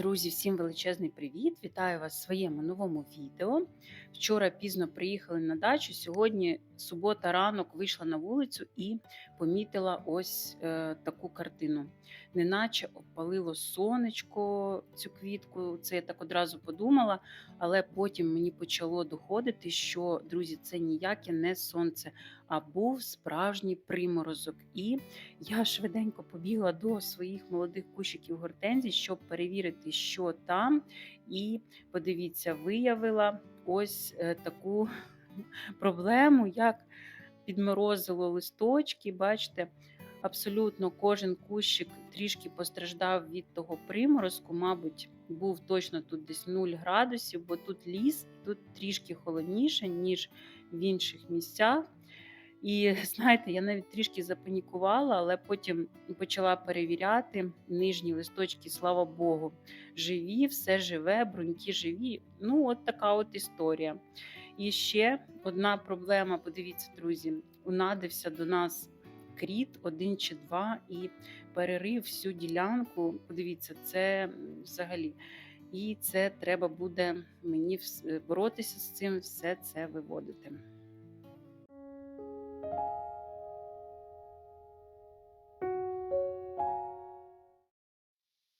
Друзі, всім величезний привіт! Вітаю вас в своєму новому відео. Вчора пізно приїхали на дачу. Сьогодні субота ранок вийшла на вулицю і помітила ось е, таку картину. Неначе обпалило сонечко цю квітку. Це я так одразу подумала, але потім мені почало доходити, що друзі, це ніяке не сонце, а був справжній приморозок. І я швиденько побігла до своїх молодих кущиків гортензій, щоб перевірити, що там. І подивіться, виявила ось е, таку проблему, як підморозило листочки. Бачите, абсолютно кожен кущик трішки постраждав від того приморозку. Мабуть, був точно тут десь 0 градусів, бо тут ліс, тут трішки холодніше, ніж в інших місцях. І знаєте, я навіть трішки запанікувала, але потім почала перевіряти нижні листочки, слава Богу, живі, все живе, бруньки живі. Ну, от така от історія. І ще одна проблема: подивіться, друзі, унадився до нас кріт один чи два і перерив всю ділянку. Подивіться, це взагалі. І це треба буде мені боротися з цим, все це виводити.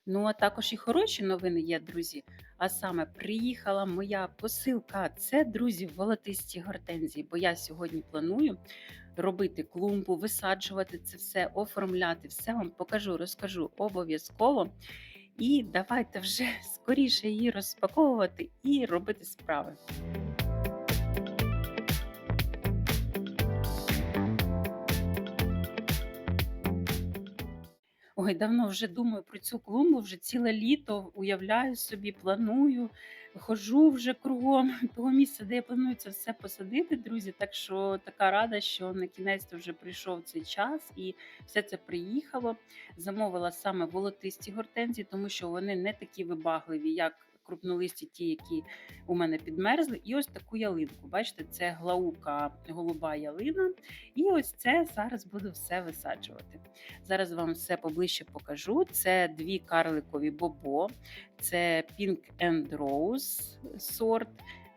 Ну, а також і хороші новини є, друзі. А саме приїхала моя посилка. Це, друзі, волотисті гортензії. Бо я сьогодні планую робити клумбу, висаджувати це все, оформляти. Все вам покажу, розкажу обов'язково. І давайте вже скоріше її розпаковувати і робити справи. Ой, давно вже думаю про цю клумбу, вже ціле літо уявляю собі, планую, хожу вже кругом того місця, де я планую це все посадити, друзі. Так що така рада, що на кінець вже прийшов цей час і все це приїхало. Замовила саме волотисті гортензії, тому що вони не такі вибагливі, як крупнолисті, ті, які у мене підмерзли. І ось таку ялинку. Бачите, це глаука голуба ялина. І ось це зараз буду все висаджувати. Зараз вам все поближче покажу. Це дві карликові бобо, це Pink and Rose сорт.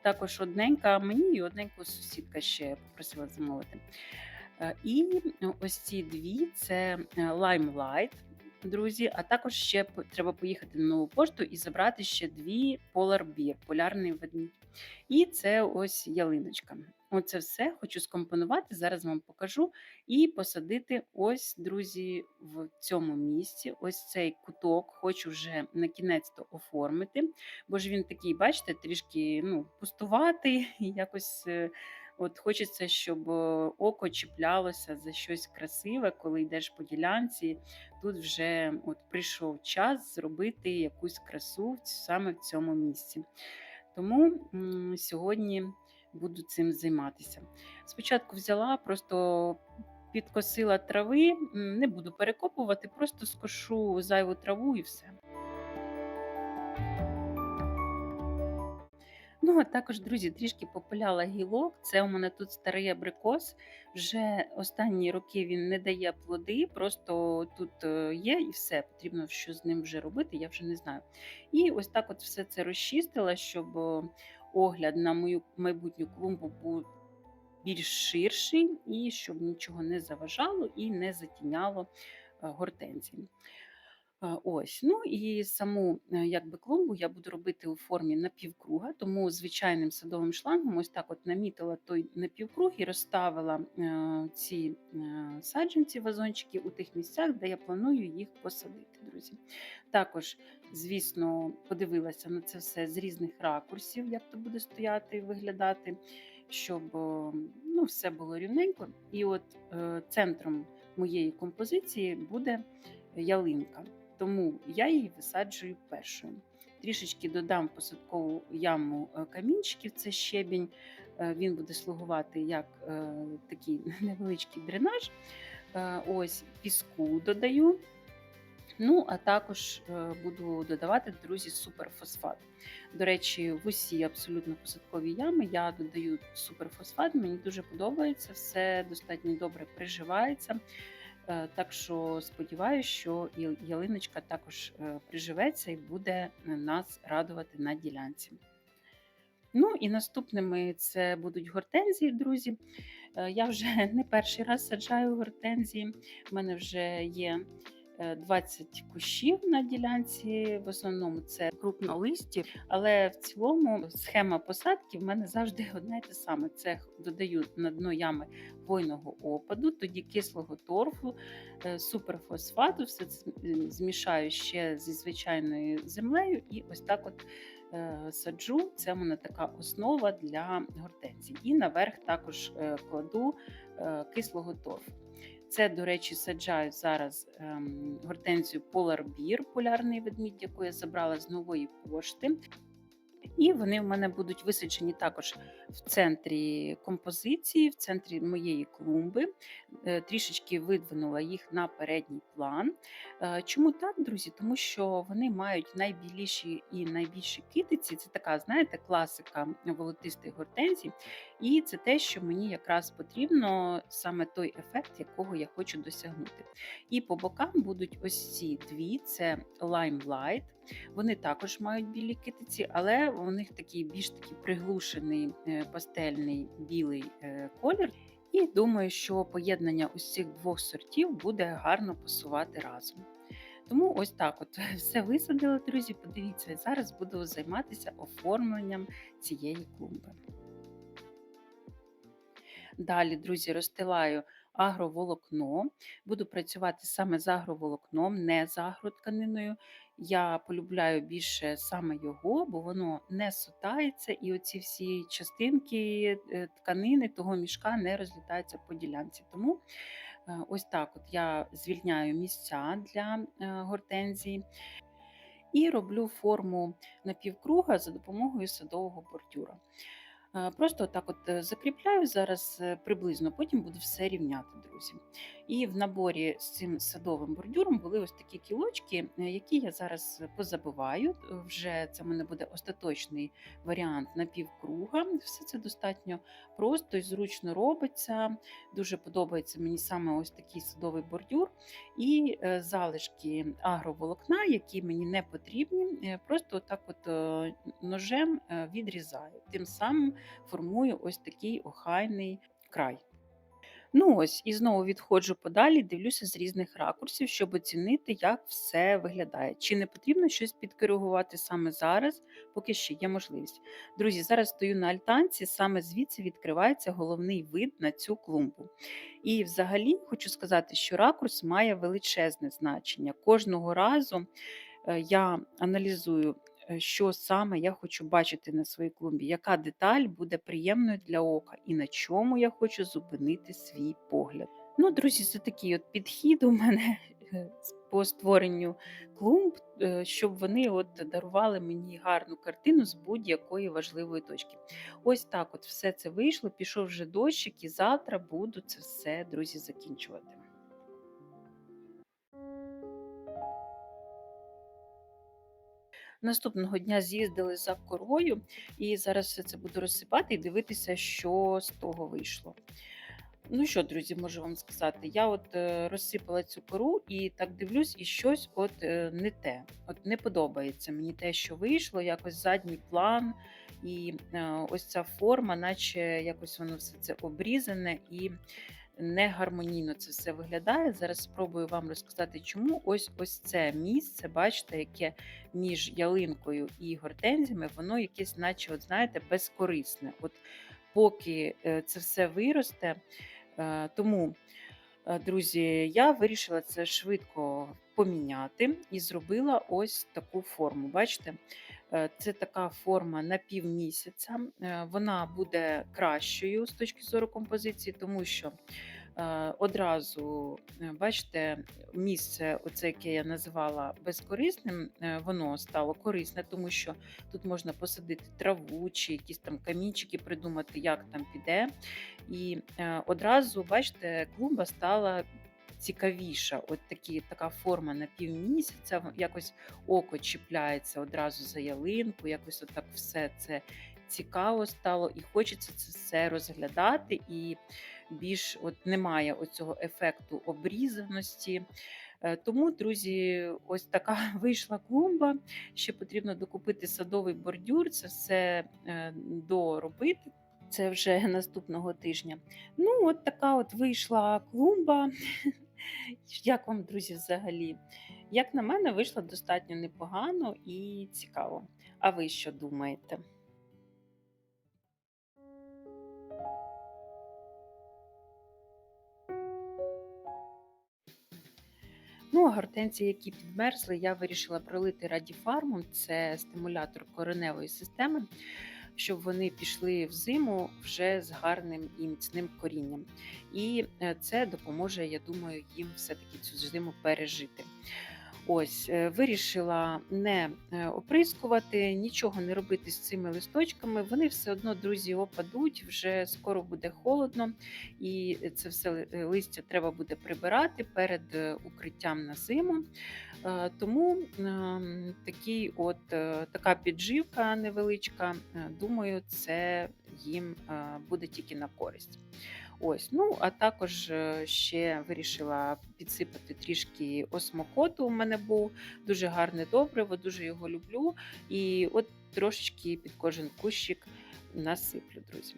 Також одненька мені і одненьку сусідка ще попросила замовити. Е, і ось ці дві це е, Limelight друзі. А також ще треба поїхати на нову пошту і забрати ще дві Polar Bear, полярний ведмідь. І це ось ялиночка. Оце все хочу скомпонувати. Зараз вам покажу і посадити ось, друзі, в цьому місці. Ось цей куток хочу вже на кінець-то оформити, бо ж він такий, бачите, трішки ну, пустуватий, якось е, От Хочеться, щоб е, око чіплялося за щось красиве, коли йдеш по ділянці. Тут вже от прийшов час зробити якусь красу саме в цьому місці. Тому сьогодні буду цим займатися. Спочатку взяла, просто підкосила трави, не буду перекопувати, просто скошу зайву траву і все. Ну, а також, друзі, трішки попиляла гілок. Це у мене тут старий абрикос. Вже останні роки він не дає плоди, просто тут е, є і все. Потрібно що з ним вже робити, я вже не знаю. І ось так от все це розчистила, щоб е, огляд на мою майбутню клумбу був більш ширший, і щоб нічого не заважало і не затіняло е, гортензії. Ось, ну і саму е, якби клумбу я буду робити у формі напівкруга, тому звичайним садовим шлангом ось так от намітила той напівкруг і розставила е, ці е, саджанці, вазончики у тих місцях, де я планую їх посадити, друзі. Також, звісно, подивилася на це все з різних ракурсів, як то буде стояти і виглядати, щоб ну, все було рівненько. І от центром моєї композиції буде ялинка тому я її висаджую першою. Трішечки додам посадкову яму е, камінчиків, це щебінь, е, він буде слугувати як е, такий невеличкий дренаж. Ось піску додаю. Ну, а також буду додавати, друзі, суперфосфат. До речі, в усі абсолютно посадкові ями я додаю суперфосфат, мені дуже подобається, все достатньо добре приживається. Е, Так що сподіваюся, що ялиночка також е, приживеться і буде нас радувати на ділянці. Ну і наступними це будуть гортензії, друзі. Е, Я вже не перший раз саджаю гортензії. У мене вже є 20 кущів на ділянці. В основному це крупнолисті, але в цілому схема посадки в мене завжди одна і те саме. Це додаю на дно ями хвойного опаду, тоді кислого торфу, е, суперфосфату, все це змішаю ще зі звичайною землею, і ось так от е, саджу. Це в мене така основа для гортензій. І наверх також е, кладу е, кислого торфу. Це, до речі, саджають зараз ем, гортензію Polar Beer, полярний ведмідь, яку я забрала з нової пошти. І вони в мене будуть висаджені також в центрі композиції, в центрі моєї клумби. Е, Трішечки видвинула їх на передній план. Е, Чому так, друзі? Тому що вони мають найбіліші і найбільші китиці. Це така, знаєте, класика волотистих гортензій. І це те, що мені якраз потрібно, саме той ефект, якого я хочу досягнути. І по бокам будуть ось ці дві: це Limelight. Вони також мають білі китиці, але у них такий більш такий приглушений е, пастельний білий е, колір. І думаю, що поєднання цих двох сортів буде гарно пасувати разом. Тому ось так от все висадила, друзі. Подивіться, зараз буду займатися оформленням цієї клумби. Далі, друзі, розстилаю агроволокно. Буду працювати саме з агроволокном, не з агротканиною. Я полюбляю більше саме його, бо воно не сотається, і оці всі частинки е, тканини того мішка не розлітаються по ділянці. Тому е, ось так от я звільняю місця для е, гортензії і роблю форму напівкруга за допомогою садового бордюра. Е, Просто так от е, закріпляю зараз е, приблизно, потім буду все рівняти, друзі. І в наборі з цим садовим бордюром були ось такі кілочки, е, які я зараз позабиваю. Вже це в мене буде остаточний варіант напівкруга. Все це достатньо просто і зручно робиться. Дуже подобається мені саме ось такий садовий бордюр. І е, залишки агроволокна, які мені не потрібні, е, просто так от ножем відрізаю. Тим самим формую ось такий охайний край. Ну ось, і знову відходжу подалі, дивлюся з різних ракурсів, щоб оцінити, як все виглядає. Чи не потрібно щось підкоригувати саме зараз, поки ще є можливість. Друзі, зараз стою на альтанці, саме звідси відкривається головний вид на цю клумбу. І взагалі хочу сказати, що ракурс має величезне значення. Кожного разу е, я аналізую, що саме я хочу бачити на своїй клумбі, яка деталь буде приємною для ока і на чому я хочу зупинити свій погляд. Ну, друзі, це такий от підхід у мене е, по створенню клумб, е, щоб вони от дарували мені гарну картину з будь-якої важливої точки. Ось так от все це вийшло, пішов вже дощик, і завтра буду це все, друзі, закінчувати. Наступного дня з'їздили за корою, і зараз все це буду розсипати і дивитися, що з того вийшло. Ну що, друзі, можу вам сказати, я от е, розсипала цю кору і так дивлюсь, і щось от е, не те. От не подобається мені те, що вийшло, якось задній план, і е, ось ця форма, наче якось воно все це обрізане і не гармонійно це все виглядає. Зараз спробую вам розказати, чому ось ось це місце, бачите, яке між ялинкою і гортензіями, воно якесь, наче, от знаєте, безкорисне. От поки е, це все виросте. Е, Тому, е, друзі, я вирішила це швидко поміняти і зробила ось таку форму. Бачите, це така форма на півмісяця. Е, Вона буде кращою з точки зору композиції, тому що е, одразу е, бачите, місце, оце яке я називала безкорисним, е, воно стало корисне, тому що тут можна посадити траву чи якісь там камінчики, придумати, як там піде. І е, одразу, бачите, клумба стала цікавіша. От такі, така форма на півмісяця, якось око чіпляється одразу за ялинку, якось отак все це цікаво стало, і хочеться це все розглядати. І більш от немає оцього ефекту обрізаності. Е, Тому, друзі, ось така вийшла клумба. Ще потрібно докупити садовий бордюр, це все е, доробити. Це вже наступного тижня. Ну, от така от вийшла клумба. Як вам, друзі, взагалі? Як на мене, вийшло достатньо непогано і цікаво. А ви що думаєте? Ну, а гортензії, які підмерзли, я вирішила пролити радіфармом, це стимулятор кореневої системи, щоб вони пішли в зиму вже з гарним і міцним корінням. І е, це допоможе, я думаю, їм все-таки цю зиму пережити. Ось, е, вирішила не е, оприскувати, нічого не робити з цими листочками. Вони все одно, друзі, опадуть, вже скоро буде холодно, і це все е, листя треба буде прибирати перед укриттям на зиму. Тому ем, такий от, така підживка невеличка, думаю, це їм е, буде тільки на користь. Ось, ну а також е, ще вирішила підсипати трішки осмокоту. У мене був дуже гарне добриво, дуже його люблю. І от трошечки під кожен кущик насиплю, друзі.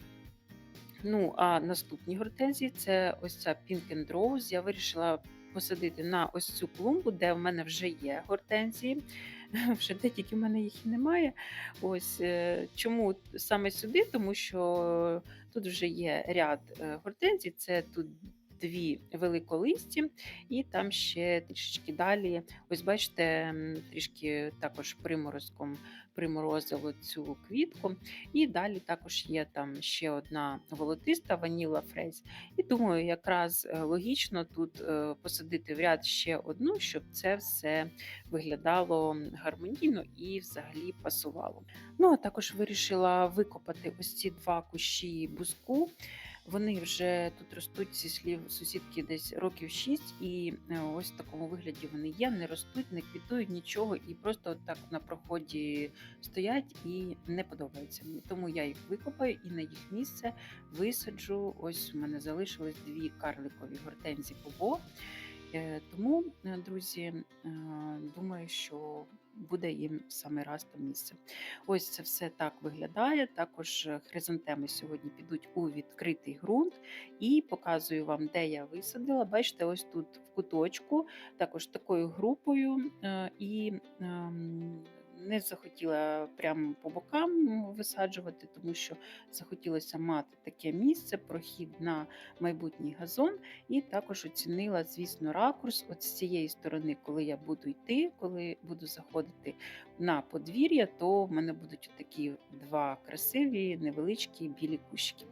Ну, а наступні гортензії це ось ця Pink and Rose. Я вирішила посадити на ось цю клумбу, де в мене вже є гортензії. Вже де в мене їх і немає. Ось е, чому саме сюди? Тому що тут вже є ряд е, гортензій. Це тут дві великолисті, і там ще трішечки далі. Ось бачите, трішки також приморозком приморозило цю квітку. І далі також є там ще одна волотиста ваніла фрезь. І думаю, якраз е, логічно тут е, посадити в ряд ще одну, щоб це все виглядало гармонійно і взагалі пасувало. Ну а також вирішила викопати ось ці два кущі бузку. Вони вже тут ростуть зі слів сусідки десь років 6, і е, ось в такому вигляді вони є, не ростуть, не квітують нічого, і просто так на проході стоять і не подобаються мені. Тому я їх викопаю і на їх місце висаджу. Ось у мене залишились дві карликові гортензії бобо. Е, Тому, е, друзі, е, думаю, що буде їм саме раз там місце. Ось це все так виглядає. Також хризантеми сьогодні підуть у відкритий ґрунт і показую вам, де я висадила. Бачите, ось тут в куточку, також такою групою, і ем, не захотіла прямо по бокам висаджувати, тому що захотілося мати таке місце, прохід на майбутній газон. І також оцінила, звісно, ракурс от з цієї сторони, коли я буду йти, коли буду заходити на подвір'я, то в мене будуть такі два красиві, невеличкі білі кущики.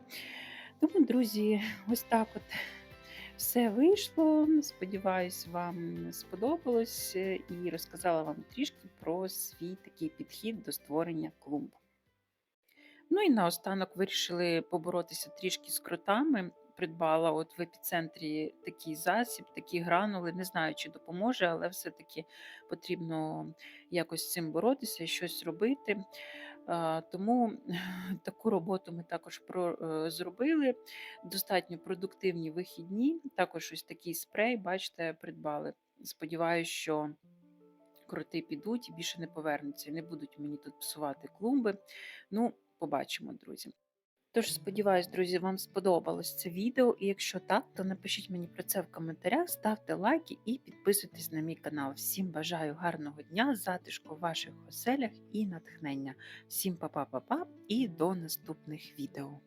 Тому, друзі, ось так от все вийшло. Сподіваюсь, вам сподобалось і розказала вам трішки про свій такий підхід до створення клумб. Ну і наостанок вирішили поборотися трішки з кротами. Придбала от в епіцентрі такий засіб, такі гранули. Не знаю, чи допоможе, але все-таки потрібно якось з цим боротися, щось робити. Тому таку роботу ми також е, зробили. Достатньо продуктивні вихідні. Також ось такий спрей, бачите, придбали. Сподіваюся, що кроти підуть і більше не повернуться, не будуть мені тут псувати клумби. Ну, побачимо, друзі. Тож, сподіваюсь, друзі, вам сподобалось це відео. І якщо так, то напишіть мені про це в коментарях, ставте лайки і підписуйтесь на мій канал. Всім бажаю гарного дня, затишку в ваших оселях і натхнення. Всім па-па-па-па і до наступних відео.